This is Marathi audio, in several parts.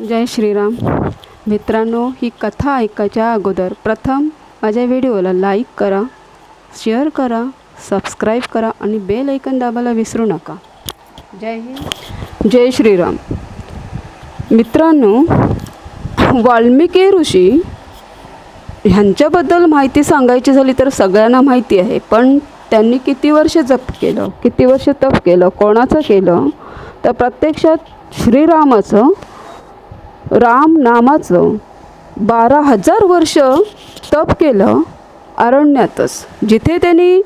जय श्रीराम. मित्रांनो ही कथा ऐकायच्या अगोदर प्रथम माझ्या व्हिडिओला लाईक करा शेअर करा सबस्क्राईब करा आणि बेल ऐकन दाबायला विसरू नका. जय हिंद. जय श्रीराम. मित्रांनो वाल्मिकी ऋषी ह्यांच्याबद्दल माहिती सांगायची झाली तर सगळ्यांना माहिती आहे पण त्यांनी किती वर्ष जप केलं? किती वर्ष तप केलं? कोणाचं केलं? तर प्रत्यक्षात श्रीरामाचं राम नामाचं बारा हजार वर्ष तप केलं अरण्यातच. जिथे त्यांनी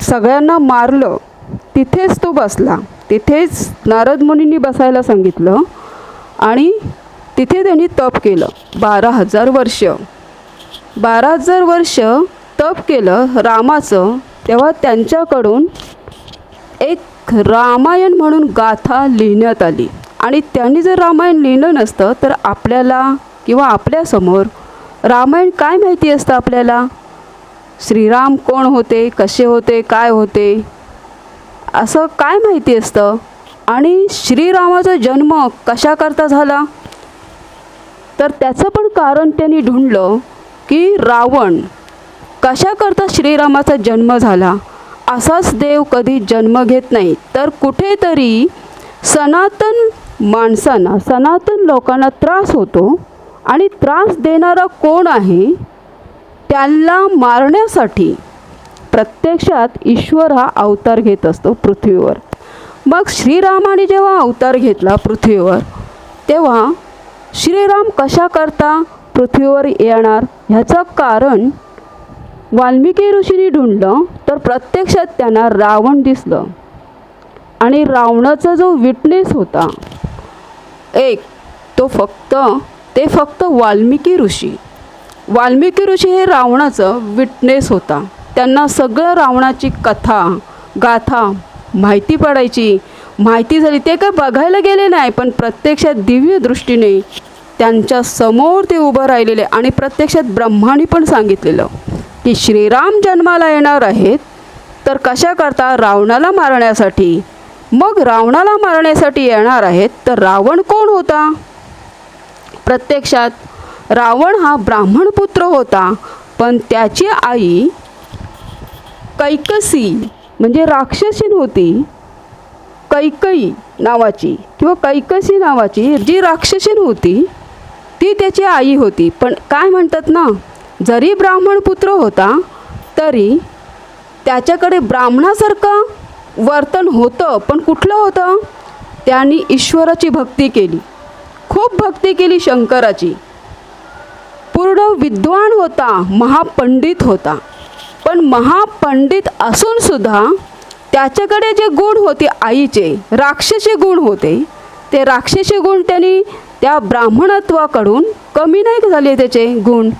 सगळ्यांना मारलं तिथेच तो बसला. तिथेच नारद मुनींनी बसायला सांगितलं आणि तिथे त्यांनी तप केलं. बारा हजार वर्ष. बारा हजार वर्ष तप केलं रामाचं तेव्हा त्यांच्याकडून एक रामायण म्हणून गाथा लिहिण्यात आली. आणि त्यांनी जर रामायण लिहिलं नसतं तर आपल्याला किंवा आपल्यासमोर रामायण काय माहिती असतं आपल्याला? श्रीराम कोण होते कसे होते काय होते? असं काय माहिती असतं? आणि श्रीरामाचा जन्म कशाकरता झाला? तर त्याचं पण कारण त्यांनी ढूंढलं की रावण कशाकरता श्रीरामाचा जन्म झाला? असाच देव कधी जन्म घेत नाही. तर कुठेतरी सनातन माणसांना सनातन लोकांना त्रास होतो आणि त्रास देणारा कोण आहे? त्यांना मारण्यासाठी प्रत्यक्षात ईश्वर हा अवतार घेत असतो पृथ्वीवर. मग श्रीरामाने जेव्हा अवतार घेतला पृथ्वीवर तेव्हा श्रीराम कशा करता पृथ्वीवर येणार? ह्याचं कारण वाल्मिकी ऋषीने ढूंढलं तर प्रत्यक्षात त्यांना रावण दिसलं. आणि रावणाचा जो विटनेस होता एक तो फक्त ते फक्त वाल्मिकी ऋषी. वाल्मिकी ऋषी हे रावणाचं विटनेस होता. त्यांना सगळं रावणाची कथा गाथा माहिती पडायची. माहिती झाली ते काय बघायला गेले नाही पण प्रत्यक्षात दिव्य दृष्टीने त्यांच्यासमोर ते उभं राहिलेले आणि प्रत्यक्षात ब्रह्माने पण सांगितलेलं की श्रीराम जन्माला येणार आहेत तर कशा करता रावणाला मारण्यासाठी? मग रावणाला मारण्यासाठी येणार आहेत तर रावण कोण होता? प्रत्यक्षात रावण हा ब्राह्मण पुत्र होता पण त्याची आई कैकसी म्हणजे राक्षसीन होती कैकई नावाची किंवा कैकसी नावाची जी राक्षसीन होती ती त्याची आई होती. पण काय म्हणतात ना जरी ब्राह्मण पुत्र होता तरी त्याच्याकडे ब्राह्मणासारखं वर्तन होतं पण कुठलं होतं? त्यांनी ईश्वराची भक्ती केली. खूप भक्ती केली शंकराची. पूर्ण विद्वान होता महापंडित होता. पण महापंडित असूनसुद्धा त्याच्याकडे जे गुण होते आईचे राक्षसी गुण होते ते राक्षसी गुण त्यांनी त्या ब्राह्मणत्वाकडून कमी नाही झाले त्याचे गुण.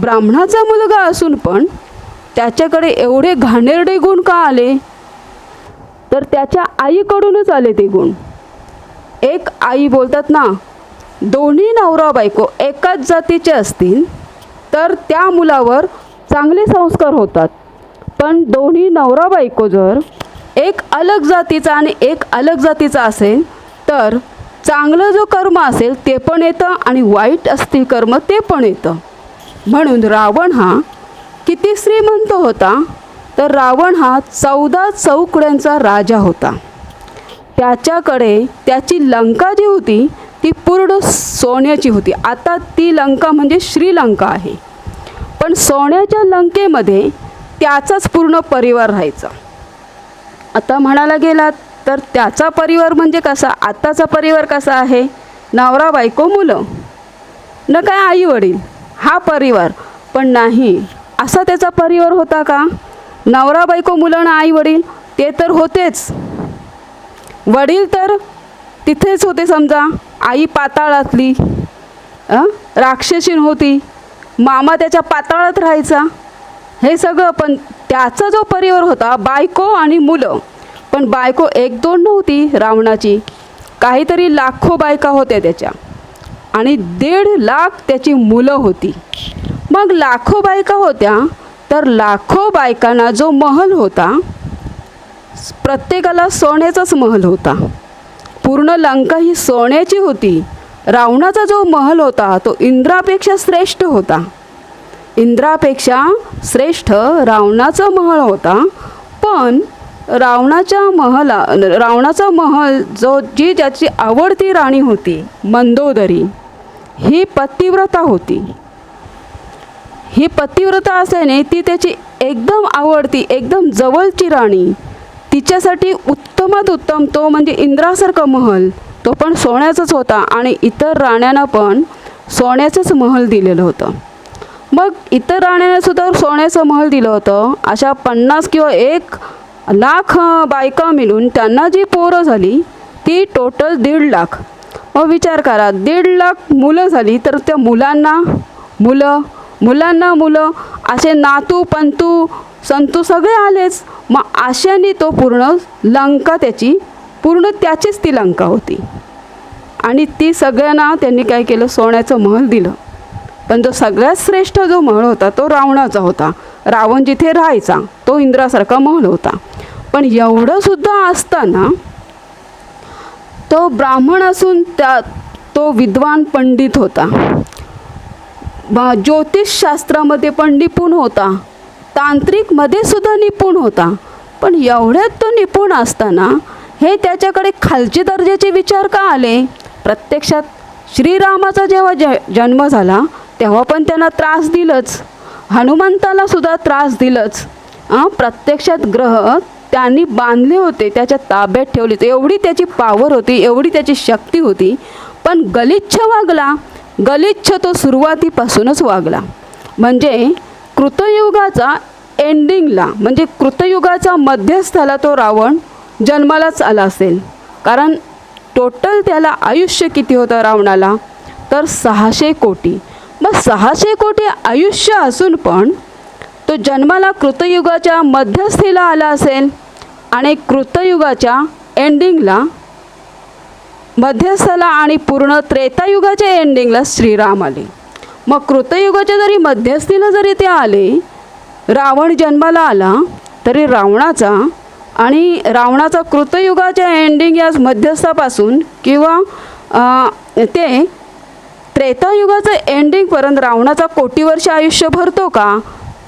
ब्राह्मणाचा मुलगा असून पण त्याच्याकडे एवढे घाणेरडे गुण का आले? तर त्याच्या आईकडूनच आले ते गुण. एक आई बोलतात ना दोन्ही नवरा बायको एकाच जातीचे असतील तर त्या मुलावर चांगले संस्कार होतात. पण दोन्ही नवरा बायको जर एक अलग जातीचा आणि एक अलग जातीचा असेल तर चांगलं जो कर्म असेल ते पण येतं आणि वाईट असतील कर्म ते पण येतं. म्हणून रावण हा किती श्रीमंत होता. तर रावण हा चौदा चौकड्यांचा राजा होता. त्याच्याकडे त्याची लंका जी होती ती पूर्ण सोन्याची होती. आता ती लंका म्हणजे श्रीलंका आहे. पण सोन्याच्या लंकेमध्ये त्याचाच पूर्ण परिवार राहायचा. आता म्हणायला गेलात तर त्याचा परिवार म्हणजे कसा? आत्ताचा परिवार कसा आहे? नवरा बायको मुलं? न काय आई वडील? हा परिवार. पण नाही. असा त्याचा परिवार होता का? नवरा बायको मुलं ना आई वडील ते तर होतेच. वडील तर तिथेच होते समजा. आई पाताळातली राक्षसीन होती. मामा त्याच्या पाताळात राहायचा. हे सगळं पण त्याचा जो परिवार होता बायको आणि मुलं. पण बायको एक दोन नव्हती रावणाची. काहीतरी लाखो बायका होत्या त्याच्या. आणि दीड लाख त्याची मुलं होती. मग लाखो बायका होत्या तर लाखो बायकांना जो महल होता प्रत्येकाला सोन्याचाच महल होता. पूर्ण लंका ही सोन्याची होती. रावणाचा जो महल होता तो इंद्रापेक्षा श्रेष्ठ होता. इंद्रापेक्षा श्रेष्ठ रावणाचा महल होता. पण रावणाच्या महला रावणाचा महल जो जी ज्याची आवडती राणी होती मंदोदरी ही पतिव्रता होती. ही पतिव्रता असल्याने ती त्याची एकदम आवडती एकदम जवळची राणी. तिच्यासाठी उत्तमात उत्तम तो म्हणजे इंद्रासारखा महल. तो पण सोन्याचाच होता आणि इतर राण्यांना पण सोन्याचंच महल दिलेलं होतं. मग इतर राण्यांना सुद्धा सोन्याचं महल दिलं होतं. अशा पन्नास किंवा एक लाख बायका मिळून त्यांना जी पोरं झाली ती टोटल दीड लाख. मग विचार करा दीड लाख मुलं झाली तर त्या मुलांना मुलं मुलांना मुलं असे नातू पंतू संतू सगळे आलेच. मग आशाने तो पूर्ण लंका त्याची पूर्ण त्याचीच ती लंका होती. आणि ती सगळ्यांना त्यांनी काय केलं? सोन्याचं महल दिलं. पण जो सगळ्यात श्रेष्ठ जो महल होता तो रावणाचा होता. रावण जिथे राहायचा तो इंद्रासारखा महल होता. पण एवढं सुद्धा असताना तो ब्राह्मण असून त्या तो विद्वान पंडित होता. बा ज्योतिषशास्त्रामध्ये पण निपुण होता. तांत्रिकमध्ये सुद्धा निपुण होता. पण एवढ्यात तो निपुण असताना हे त्याच्याकडे खालची दर्जाचे विचार का आले? प्रत्यक्षात श्रीरामाचा जेव्हा ज जन्म झाला तेव्हा पण त्यांना त्रास दिलंच. हनुमंताला सुद्धा त्रास दिलंच. प्रत्यक्षात ग्रह त्यांनी बांधले होते त्याच्या ताब्यात ठेवले होते. एवढी त्याची पावर होती एवढी त्याची शक्ती होती. पण गलिच्छ वागला. गलिच्छ तो सुरुवातीपासूनच वागला. म्हणजे कृतयुगाचा एंडिंगला म्हणजे कृतयुगाचा मध्यस्थाला तो रावण जन्मालाच आला असेल. कारण टोटल त्याला आयुष्य किती होतं रावणाला? तर सहाशे कोटी. मग सहाशे कोटी आयुष्य असून पण तो जन्माला कृतयुगाच्या मध्यस्थीला आला असेल आणि कृतयुगाच्या एंडिंगला मध्यस्थाला आणि पूर्ण त्रेतायुगाच्या एंडिंगला श्रीराम आले. मग कृतयुगाच्या जरी मध्यस्थीला जरी ते आले रावण जन्माला आला तरी रावणाचा आणि रावणाचा कृतयुगाच्या एंडिंग या मध्यस्थापासून किंवा ते त्रेतायुगाचं एंडिंगपर्यंत रावणाचा कोटी वर्ष आयुष्य भरतो का?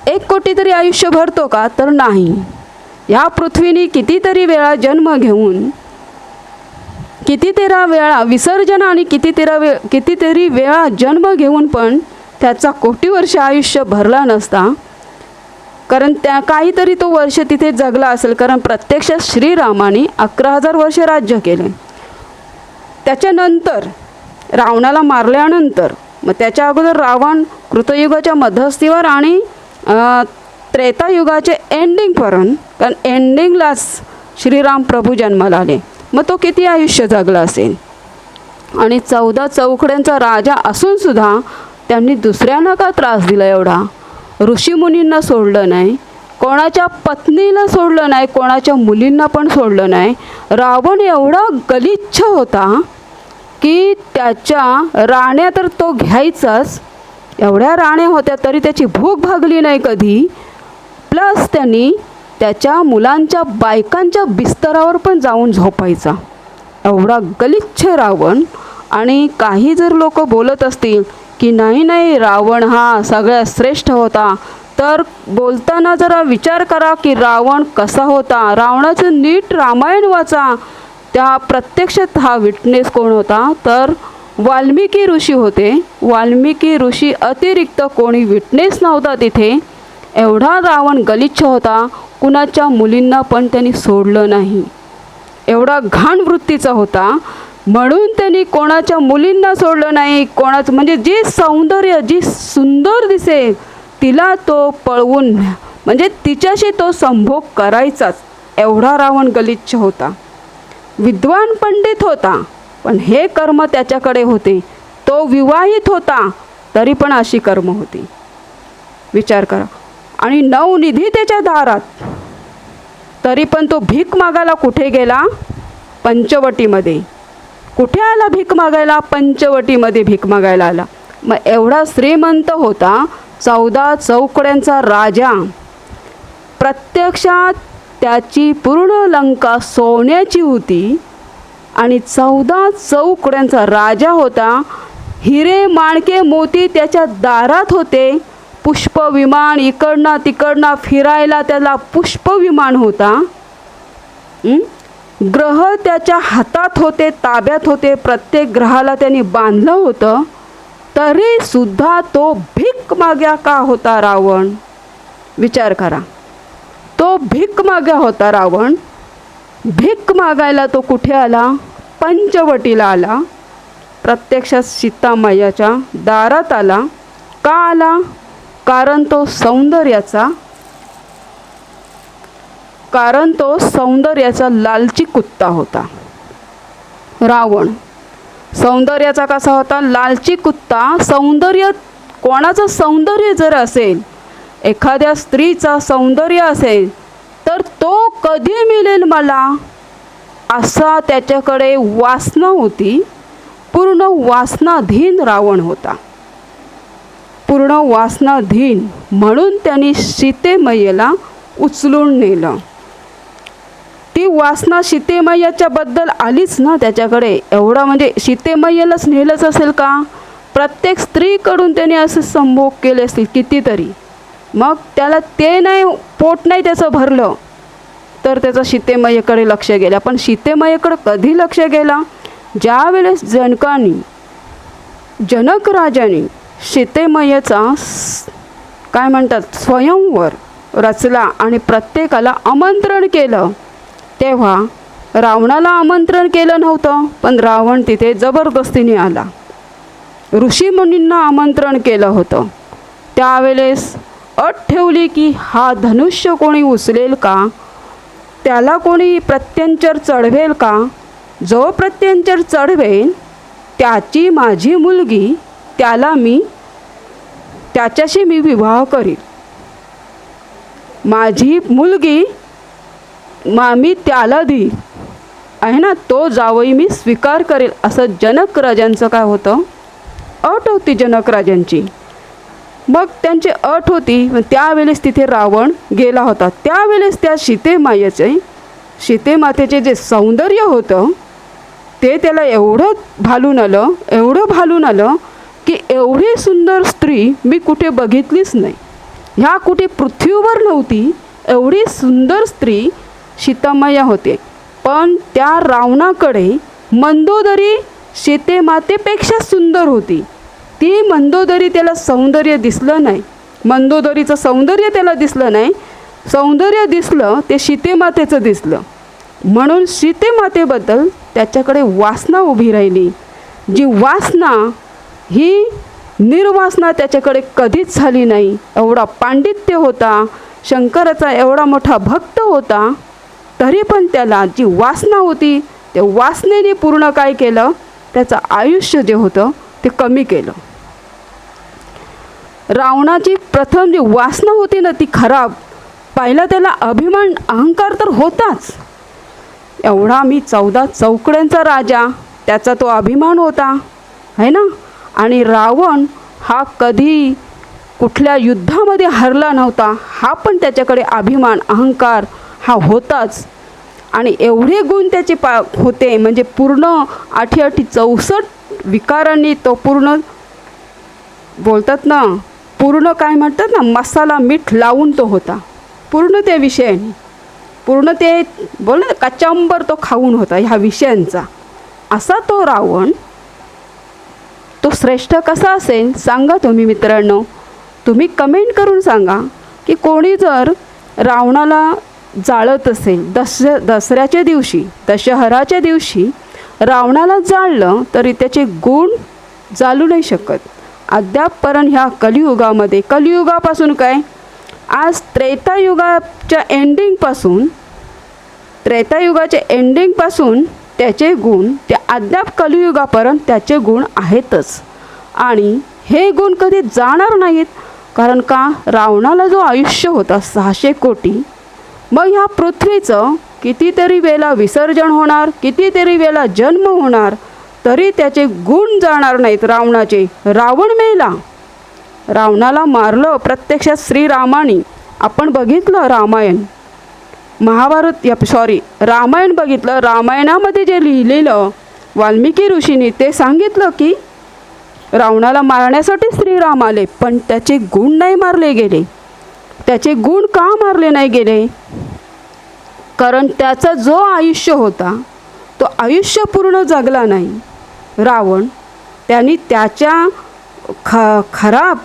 एक कोटी तरी आयुष्य भरतो का? तर नाही. या पृथ्वीने कितीतरी वेळा जन्म घेऊन किती तेरा वेळा विसर्जन आणि किती तेरा वे कितीतरी वेळा जन्म घेऊन पण त्याचा कोटी वर्ष आयुष्य भरला नसता. कारण त्या काहीतरी तो वर्ष तिथे जगला असेल. कारण प्रत्यक्षात श्रीरामाने अकरा हजार वर्ष राज्य केले. त्याच्यानंतर रावणाला मारल्यानंतर मग त्याच्या अगोदर रावण कृतयुगाच्या मध्यस्थीवर आणि त्रेतायुगाचे त्रेतायुगाचे एंडिंगपर्यंत कारण एंडिंगलाच श्रीराम प्रभू जन्माला आले. मग तो किती आयुष्य जगला असेल? आणि चौदा चौकड्यांचा राजा असूनसुद्धा त्यांनी दुसऱ्यांना का त्रास दिला एवढा? ऋषीमुनींना सोडलं नाही कोणाच्या पत्नीला सोडलं नाही कोणाच्या मुलींना पण सोडलं नाही. रावण एवढा गलिच्छ होता की त्याच्या राण्या तर तो घ्यायचाच. एवढ्या राण्या होत्या तरी त्याची भूक भागली नाही कधी. प्लस त्यांनी त्याच्या मुलांच्या बायकांच्या बिस्तरावर पण जाऊन झोपायचा. एवढा गलिच्छ रावण आणि काही जर लोक बोलत असतील की नाही नाही रावण हा सगळ्यात श्रेष्ठ होता तर बोलताना जरा विचार करा की रावण कसा होता? रावणाचं नीट रामायण वाचा. त्या प्रत्यक्षात हा विटनेस कोण होता? तर वाल्मिकी ऋषी होते. वाल्मिकी ऋषी अतिरिक्त कोणी विटनेस नव्हता तिथे. एवढा रावण गलिच्छ होता. कुणाच्या मुलींना पण त्यांनी सोडलं नाही. एवढा घाण वृत्तीचा होता. म्हणून त्यांनी कोणाच्या मुलींना सोडलं नाही. कोणाचं म्हणजे जी सौंदर्य जी सुंदर दिसेल तिला तो पळवून म्हणजे तिच्याशी तो संभोग करायचाच. एवढा रावण गलिच्छ होता. विद्वान पंडित होता. पण हे कर्म त्याच्याकडे होते. तो विवाहित होता. तरी पण अशी कर्म होती. विचार करा. आणि नवनिधी त्याच्या दारात. तरी पण तो भीक मागायला कुठे गेला? पंचवटीमध्ये. कुठे आला भीक मागायला? पंचवटीमध्ये भीक मागायला आला. मग एवढा श्रीमंत होता चौदा चौकड्यांचा राजा. प्रत्यक्षात त्याची पूर्ण लंका सोन्याची होती आणि चौदा चौकड्यांचा राजा होता. हिरे माणके मोती त्याच्या दारात होते. पुष्पविमान इकडनं तिकडनं फिरायला त्याला पुष्पविमान होता. ग्रह त्याच्या हातात होते ताब्यात होते प्रत्येक ग्रहाला त्यांनी बांधलं होतं. तरी सुद्धा तो भीक माग्या का होता रावण? विचार करा. तो भीक माग्या होता रावण. भीक मागायला तो कुठे आला? पंचवटीला आला. प्रत्यक्षात सीतामायाच्या दारात आला. का आला? कारण तो सौंदर्याचा कारण तो सौंदर्याचा लालची कुत्ता होता. रावण सौंदर्याचा कसा होता? लालची कुत्ता सौंदर्य कोणाचं सौंदर्य जर असेल एखाद्या स्त्रीचा सौंदर्य असेल तर तो कधी मिळेल मला? असा त्याच्याकडे वासना होती. पूर्ण वासनाधीन रावण होता. पूर्ण वासनाधीन म्हणून त्यांनी सीतेमय्येला उचलून नेलं. ती वासना सीतेमय्याच्या बद्दल आलीच ना त्याच्याकडे? एवढा म्हणजे सीतेमय्यालाच नेलंच असेल का? प्रत्येक स्त्रीकडून त्याने असे संभोग केले असतील कितीतरी. मग त्याला ते नाही पोट नाही त्याचं भरलं. तर त्याचं सीतेमय्येकडे लक्ष गेलं. पण सीतेमय्येकडे कधी लक्ष गेला? ज्यावेळेस जनकानी जनक राजाने सीतेमयेचा काय म्हणतात? स्वयंवर रचला आणि प्रत्येकाला आमंत्रण केलं. तेव्हा रावणाला आमंत्रण केलं नव्हतं पण रावण तिथे जबरदस्तीने आला. ऋषीमुनींना आमंत्रण केलं होतं. त्यावेळेस अट ठेवली की हा धनुष्य कोणी उचलेल का? त्याला कोणी प्रत्यंचर चढवेल का? जो प्रत्यंचर चढवेल त्याची माझी मुलगी त्याला मी त्याच्याशी मी विवाह करीन. माझी मुलगी मा मी त्याला देईल आहे ना? तो जावई मी स्वीकार करेल. असं जनक राजांचं काय होतं? अट होती जनक राजांची. मग त्यांची अट होती. पण त्यावेळेस तिथे रावण गेला होता. त्यावेळेस त्या सीतेमायेचे सीतेमातेचे जे सौंदर्य होतं ते त्याला एवढं भालून आलं एवढं भालून आलं की एवढी सुंदर स्त्री मी कुठे बघितलीच नाही. ह्या कुठे पृथ्वीवर नव्हती एवढी सुंदर स्त्री सीतामाया होते. पण त्या रावणाकडे मंदोदरी सीतेमातेपेक्षा सुंदर होती. ती मंदोदरी त्याला सौंदर्य दिसलं नाही. मंदोदरीचं सौंदर्य त्याला दिसलं नाही. सौंदर्य दिसलं ते सीतेमातेचं दिसलं. म्हणून सीतेमातेबद्दल त्याच्याकडे वासना उभी राहिली. जी वासना ही निर्वासना त्याच्याकडे कधीच झाली नाही. एवढा पांडित्य होता. शंकराचा एवढा मोठा भक्त होता. तरी पण त्याला जी वासना होती त्या वासनेने पूर्ण काय केलं? त्याचं आयुष्य जे होतं ते कमी केलं. रावणाची प्रथम जी वासना होती ना ती खराब. पहिला त्याला अभिमान अहंकार तर होताच. एवढा मी चौदा चौकड्यांचा राजा त्याचा तो अभिमान होता. है ना? आणि रावण हा कधी कुठल्या युद्धामध्ये हरला नव्हता हा पण त्याच्याकडे अभिमान अहंकार हा होताच. आणि एवढे गुण त्याचे पा होते म्हणजे पूर्ण आठी आठी चौसष्ट विकारांनी तो पूर्ण बोलतात ना पूर्ण काय म्हणतात ना मसाला मीठ लावून तो होता. पूर्ण त्या विषयाने. पूर्ण ते बोल ना कचांबर तो खाऊन होता ह्या विषयांचा. असा तो रावण तो श्रेष्ठ कसा असेल सांगा तुम्ही मित्रांनो. तुम्ही कमेंट करून सांगा की कोणी जर रावणाला जाळत असेल दस दसऱ्याच्या दिवशी दशहराच्या दिवशी रावणाला जाळलं तरी त्याचे गुण जालू नाही शकत. अद्यापपर्यंत ह्या कलियुगामध्ये कलियुगापासून काय? आज त्रेतायुगाच्या एंडिंगपासून त्रेतायुगाच्या एंडिंगपासून त्याचे गुण ते अद्याप कलियुगापर्यंत त्याचे गुण आहेतच. आणि हे गुण कधी जाणार नाहीत कारण का? रावणाला जो आयुष्य होता सहाशे कोटी मग ह्या पृथ्वीचं कितीतरी वेळा विसर्जन होणार कितीतरी वेळा जन्म होणार तरी त्याचे गुण जाणार नाहीत रावणाचे. रावण मेला. रावणाला मारलं प्रत्यक्षात श्रीरामाने. आपण बघितलं रामायण. महाभारत या सॉरी रामायण बघितलं. रामायणामध्ये जे लिहिलेलं वाल्मिकी ऋषीने ते सांगितलं की रावणाला मारण्यासाठी श्रीराम आले पण त्याचे गुण नाही मारले गेले. त्याचे गुण का मारले नाही गेले? कारण त्याचा जो आयुष्य होता तो आयुष्य पूर्ण जगला नाही. रावण त्यांनी त्याच्या ख खराब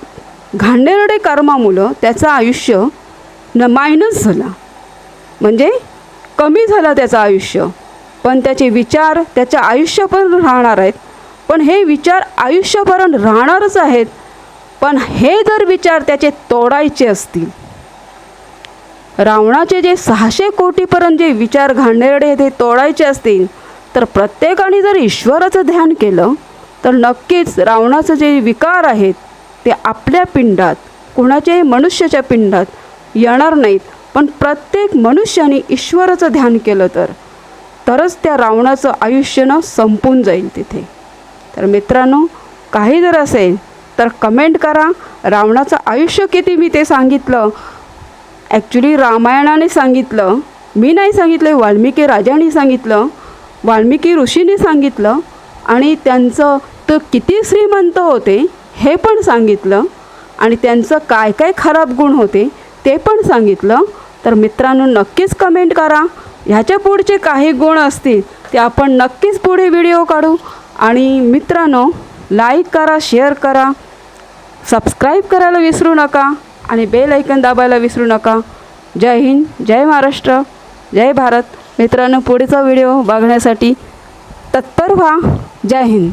घाणेरडे कर्मामुळं त्याचं आयुष्य न मायनस झाला. म्हणजे कमी झालं त्याचं आयुष्य. पण त्याचे विचार त्याच्या आयुष्यपर्यंत राहणार आहेत. पण हे विचार आयुष्यपर्यंत राहणारच आहेत. पण हे जर विचार त्याचे तोडायचे असतील. रावणाचे जे सहाशे कोटीपर्यंत जे विचार घाणेरडे ते तोडायचे असतील तर प्रत्येकाने जर ईश्वराचं ध्यान केलं तर नक्कीच रावणाचं जे विकार आहेत ते आपल्या पिंडात कुणाच्याही मनुष्याच्या पिंडात येणार नाहीत. पण प्रत्येक मनुष्याने ईश्वराचं ध्यान केलं तर तरच त्या रावणाचं आयुष्य ना संपून जाईल तिथे. तर मित्रांनो काही जर असेल तर कमेंट करा रावणाचं आयुष्य किती मी ते सांगितलं. ॲक्च्युली रामायणाने सांगितलं मी नाही सांगितलं वाल्मिकी राजाने सांगितलं वाल्मिकी ऋषीने सांगितलं आणि त्यांचं तर किती श्रीमंत होते हे पण सांगितलं आणि त्यांचं काय काय खराब गुण होते ते पण सांगितलं तर मित्रांनो नक्कीच कमेंट करा. ह्याच्या पुढचे काही गुण असतील ते आपण नक्कीच पुढे व्हिडिओ काढू. आणि मित्रांनो लाईक करा शेअर करा. सबस्क्राईब करायला विसरू नका. आणि बेल ऐकन दाबायला विसरू नका. जय हिंद जय महाराष्ट्र जय भारत. मित्रांनो पुढचा व्हिडिओ बघण्यासाठी तत्पर व्हा. जय हिंद.